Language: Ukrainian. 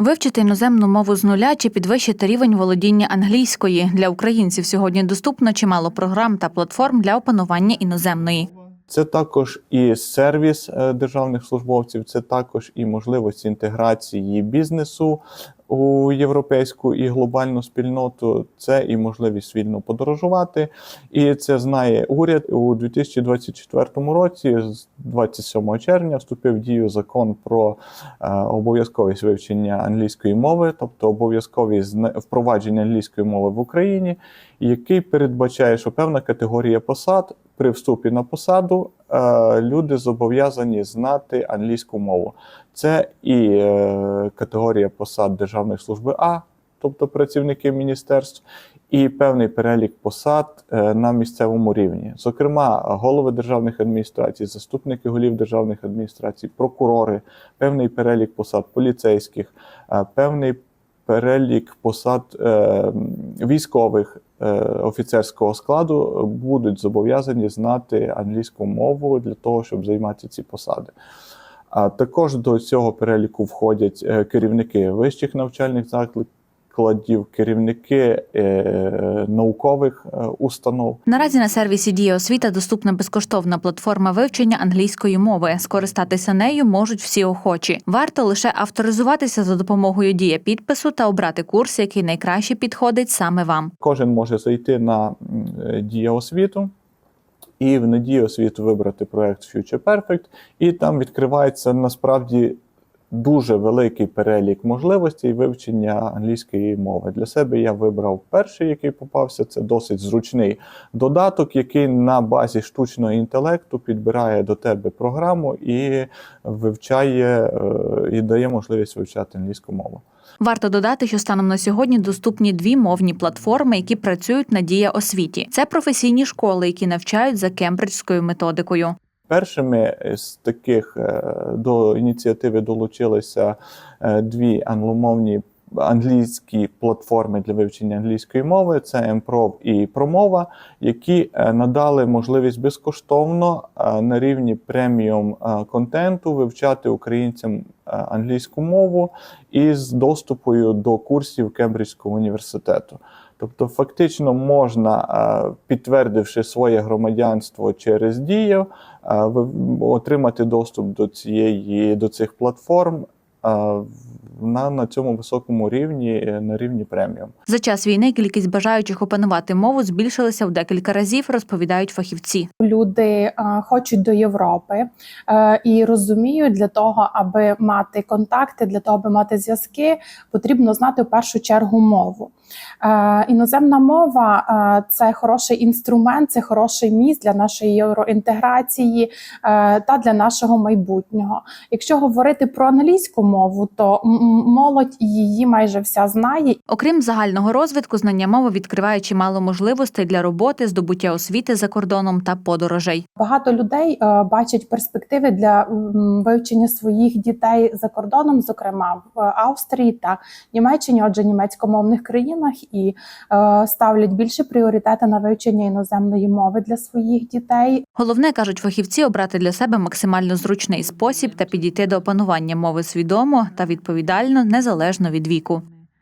Вивчити іноземну мову з нуля чи підвищити рівень володіння англійської для українців сьогодні доступно чимало програм та платформ для опанування іноземної. Це також і сервіс е, державних службовців, це також і можливість інтеграції бізнесу у європейську і глобальну спільноту. Це і можливість вільно подорожувати. І це знає уряд у 2024 році, з 27 червня, вступив в дію закон про е, обов'язковість вивчення англійської мови, тобто обов'язковість впровадження англійської мови в Україні, який передбачає, що певна категорія посад при вступі на посаду е, люди зобов'язані знати англійську мову. Це і е, категорія посад Державної служби А, тобто працівники міністерств, і певний перелік посад е, на місцевому рівні. Зокрема, голови державних адміністрацій, заступники голів державних адміністрацій, прокурори, певний перелік посад поліцейських, певний перелік посад військових офіцерського складу будуть зобов'язані знати англійську мову для того, щоб займати ці посади. А також до цього переліку входять е, керівники вищих навчальних закладів, керівники е, наукових е, установ. Наразі на сервісі Дія освіта доступна безкоштовна платформа вивчення англійської мови. Скористатися нею можуть всі охочі. Варто лише авторизуватися за допомогою дія підпису та обрати курс, який найкраще підходить саме вам. Кожен може зайти на е, Дія освіту і в надії освіту вибрати проект Future Perfect, і там відкривається насправді дуже великий перелік можливостей вивчення англійської мови. Для себе я вибрав перший, який попався. Це досить зручний додаток, який на базі штучного інтелекту підбирає до тебе програму і вивчає е, і дає можливість вивчати англійську мову. Варто додати, що станом на сьогодні доступні дві мовні платформи, які працюють на дія освіті. Це професійні школи, які навчають за кембриджською методикою. Першими з таких е, до ініціативи долучилися е, дві англомовні англійські платформи для вивчення англійської мови: це Емпров і Промова, які е, надали можливість безкоштовно на рівні преміум контенту вивчати українцям англійську мову і з доступою до курсів Кембриджського університету. Тобто, фактично можна, е, підтвердивши своє громадянство через дію, е, отримати доступ до цієї до цих платформ е, на, на цьому високому рівні, е, на рівні преміум. За час війни кількість бажаючих опанувати мову збільшилася в декілька разів, розповідають фахівці. люди е, хочуть до Європи е, і розуміють, для того, аби мати контакти, для того, аби мати зв'язки, потрібно знати в першу чергу мову. Е, Іноземна мова е, це хороший інструмент, це хороший міст для нашої євроінтеграції е, та для нашого майбутнього. Якщо говорити про англійську мову, то молодь її майже вся знає Окрім загального розвитку, знання мови відкриває чимало можливостей для роботи, здобуття освіти за кордоном та подорожей. Багато людей бачать перспективи для вивчення своїх дітей за кордоном, зокрема в Австрії та Німеччині, отже, німецькомовних країнах, і е, ставлять більше пріоритети на вивчення іноземної мови для своїх дітей. Головне кажуть фахівці обрати для себе максимально зручний спосіб та підійти до опанування мови свідомо та відповідально незалежно від віку.